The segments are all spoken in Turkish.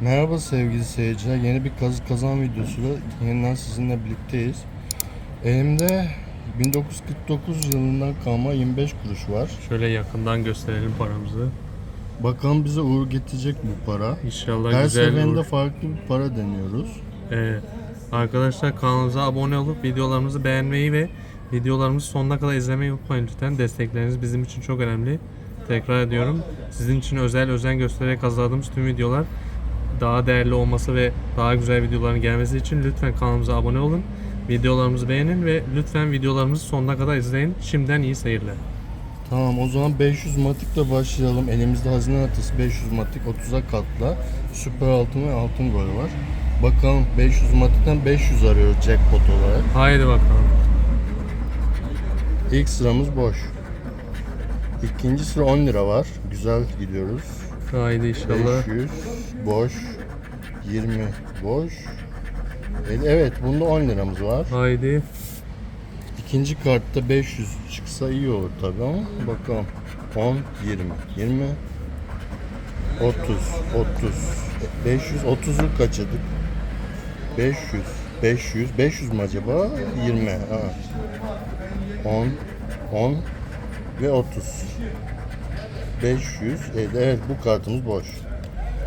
Merhaba sevgili seyirciler. Yeni bir kazı kazan videosuyla yeniden sizinle birlikteyiz. Elimde 1949 yılından kalma 25 kuruş var. Şöyle yakından gösterelim paramızı. Bakalım bize uğur getirecek bu para. İnşallah Her güzel seferinde olur. farklı bir para deniyoruz. Evet. Arkadaşlar kanalımıza abone olup videolarımızı beğenmeyi ve videolarımızı sonuna kadar izlemeyi unutmayın lütfen. Destekleriniz bizim için çok önemli. Tekrar ediyorum. Sizin için özel özen göstererek hazırladığımız tüm videolar daha değerli olması ve daha güzel videoların gelmesi için lütfen kanalımıza abone olun. Videolarımızı beğenin ve lütfen videolarımızı sonuna kadar izleyin. Şimdiden iyi seyirler. Tamam o zaman 500 matikle başlayalım. Elimizde hazine haritası 500 matik 30'a katla. Süper altın ve altın golü var. Bakalım 500 matikten 500 arıyoruz jackpot olarak. Haydi bakalım. İlk sıramız boş. İkinci sıra 10 lira var. Güzel gidiyoruz. Haydi inşallah. 500 boş. 20 boş. E- Evet bunda 10 liramız var. Haydi. İkinci kartta 500 çıksa iyi olur tabi ama bakalım. 10, 20, 20, 30, 30, 500, 30'u kaçırdık. 500, 500, 500 mü acaba? 20, ha. 10, 10 ve 30. 500, evet, evet bu kartımız boş.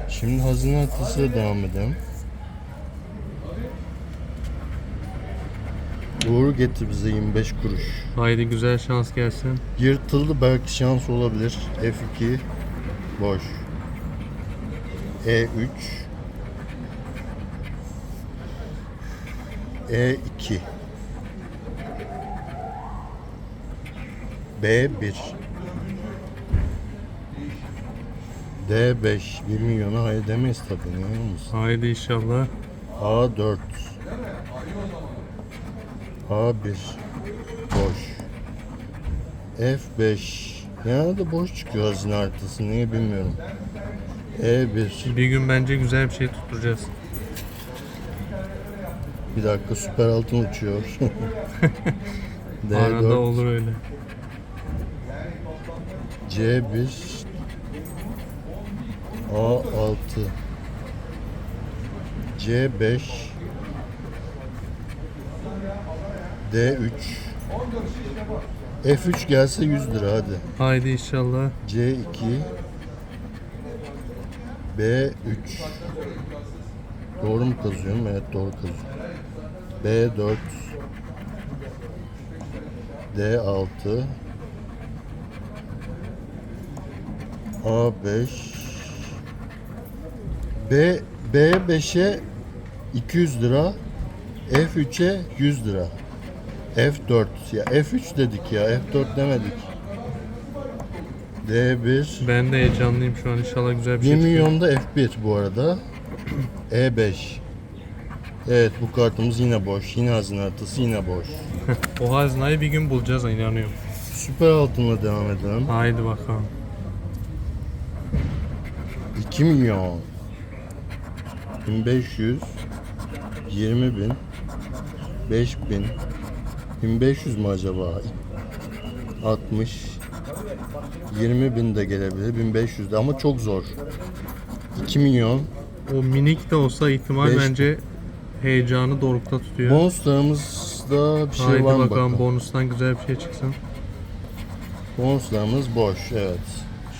Şimdi hazine haritasıyla devam edelim. Uğur getir bize 25 kuruş. Haydi güzel şans gelsin. Yırtıldı belki şans olabilir. F2 boş. E3 E2 B1 D5 1 milyona hayır demeyiz tabii ne musun? Haydi inşallah. A4 A1 boş. F5 Genelde boş çıkıyor hazine haritası niye bilmiyorum. E1 Bir. Gün bence güzel bir şey tutturacağız. Bir dakika süper altın uçuyor. Arada D4 olur öyle. C1 A6 C5 D3 F3 gelse 100 lira hadi. Haydi inşallah. C2 B3 Doğru mu kazıyorum? Evet doğru kazıyorum. B4 D6 A5 B B5'e 200 lira F3'e 100 lira F4 ya F3 dedik ya F4 demedik D1 Ben de heyecanlıyım şu an inşallah güzel bir 1 şey çıkıyor. milyonda F1 bu arada. E5. Evet bu kartımız yine boş. Yine hazine haritası yine boş. O hazinayı bir gün bulacağız inanıyorum. Süper altınla devam edelim. Haydi bakalım. 2 milyon. 1500. 20 bin. 5000. 1500 mü acaba? 60. 20 bin de gelebilir. 1500 de ama çok zor. 2 milyon. O minik de olsa ihtimal Beş- bence heyecanı dorukta tutuyor. Bonuslarımızda bir şey Haydi var mı bakalım bakalım? bonustan güzel bir şey çıksın. Bonuslarımız boş evet.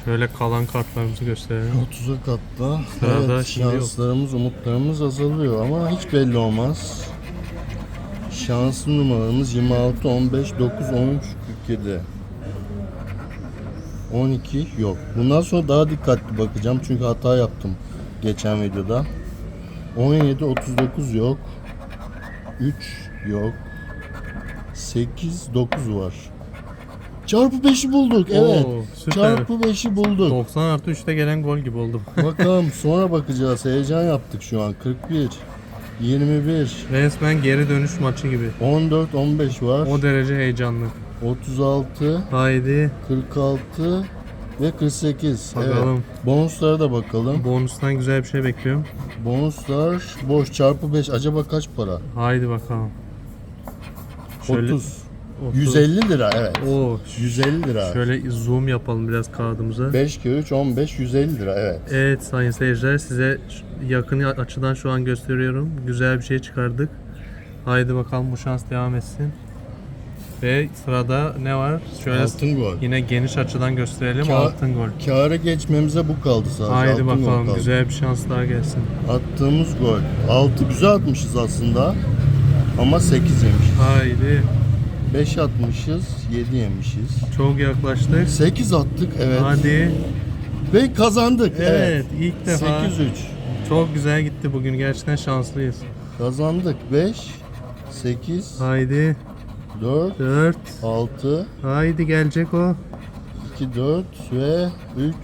Şöyle kalan kartlarımızı gösterelim. 30'a katta. Sırada evet, şimdi yok. şanslarımız, umutlarımız azalıyor ama hiç belli olmaz. Şanslı numaralarımız 26, 15, 9, 13, 47. 12 yok. Bundan sonra daha dikkatli bakacağım çünkü hata yaptım geçen videoda. 17, 39 yok. 3 yok. 8, 9 var. Çarpı 5'i bulduk. Evet. Oo, süper. Çarpı 5'i bulduk. 90 artı 3'te gelen gol gibi oldu. Bakalım sonra bakacağız. Heyecan yaptık şu an. 41, 21, Resmen geri dönüş maçı gibi. 14, 15 var. O derece heyecanlı. 36, Haydi 46 ve 48. Bakalım. Evet. Bonuslara da bakalım. bonustan güzel bir şey bekliyorum. Bonuslar boş çarpı 5. Acaba kaç para? Haydi bakalım. Şöyle 30. 30. 150 lira evet. Oo. 150 lira. Şöyle zoom yapalım biraz kağıdımıza. 5 kere 3 15 150 lira evet. Evet sayın seyirciler size yakın açıdan şu an gösteriyorum. Güzel bir şey çıkardık. Haydi bakalım bu şans devam etsin. Ve sırada ne var? Şöyle Altın gol. yine geniş açıdan gösterelim. Ka- Altın gol. Kâra geçmemize bu kaldı sadece. Haydi Altın gol bakalım kaldı. güzel bir şans daha gelsin. Attığımız gol. 6 güzel atmışız aslında. Ama 8 yemişiz. Haydi. 5 atmışız, 7 yemişiz. Çok yaklaştık. 8 attık evet. Hadi. Ve kazandık. Evet, ilk defa 8-3. çok güzel gitti bugün. Gerçekten şanslıyız. Kazandık. 5 8 Haydi. 4 4. 6 Haydi gelecek o. 2 4 ve 3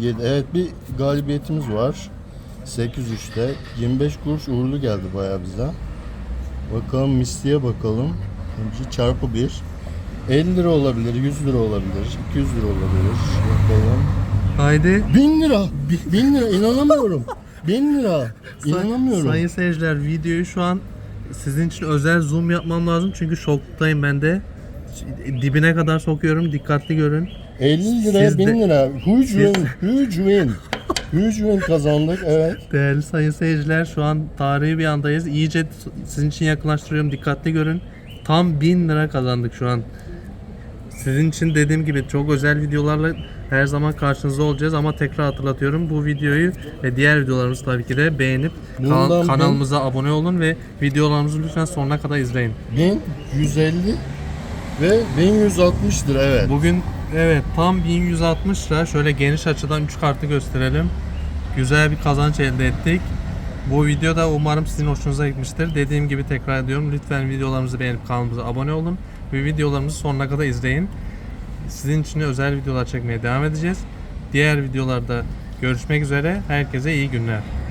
7. Evet bir galibiyetimiz var. 8-3'te 25 kuruş uğurlu geldi bayağı bize. Bakalım misliye bakalım. Önce çarpı 1. 50 lira olabilir, 100 lira olabilir, 200 lira olabilir. Bakalım. Haydi. 1000 lira. 1000 lira inanamıyorum. 1000 lira. İnanamıyorum. Sayın seyirciler videoyu şu an sizin için özel zoom yapmam lazım çünkü şoktayım ben de. Dibine kadar sokuyorum. Dikkatli görün. 50 liraya Siz 1000 de- lira. Huge win. Huge win. Huge win kazandık. Evet. Değerli sayın seyirciler şu an tarihi bir andayız. İyice sizin için yakınlaştırıyorum. Dikkatli görün. Tam 1000 lira kazandık şu an. Sizin için dediğim gibi çok özel videolarla her zaman karşınızda olacağız ama tekrar hatırlatıyorum bu videoyu ve diğer videolarımızı tabii ki de beğenip kan- kanalımıza abone olun ve videolarımızı lütfen sonuna kadar izleyin. 1150 ve 1160 lira evet. Bugün evet tam 1160 lira şöyle geniş açıdan 3 kartı gösterelim. Güzel bir kazanç elde ettik. Bu video da umarım sizin hoşunuza gitmiştir. Dediğim gibi tekrar ediyorum. Lütfen videolarımızı beğenip kanalımıza abone olun. Ve videolarımızı sonuna kadar izleyin. Sizin için özel videolar çekmeye devam edeceğiz. Diğer videolarda görüşmek üzere. Herkese iyi günler.